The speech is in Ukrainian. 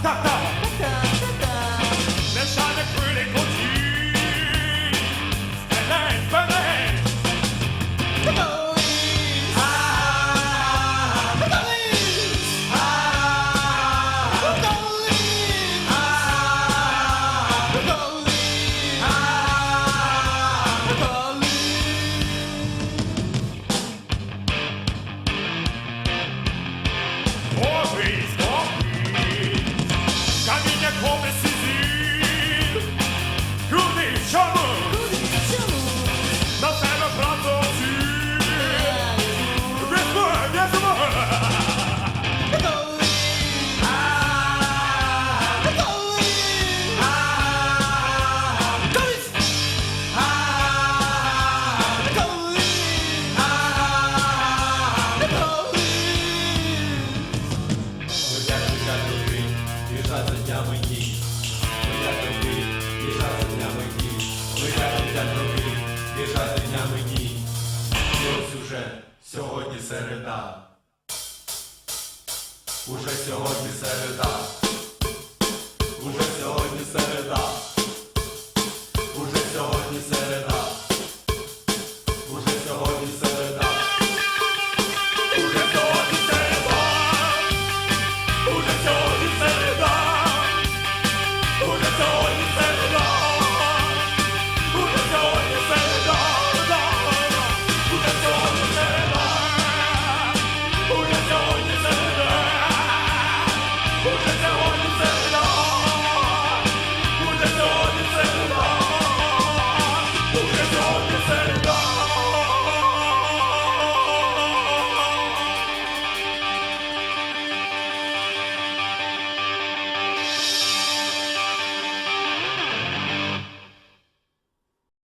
Stop. середа. Уже сьогодні середа. Уже сьогодні середа.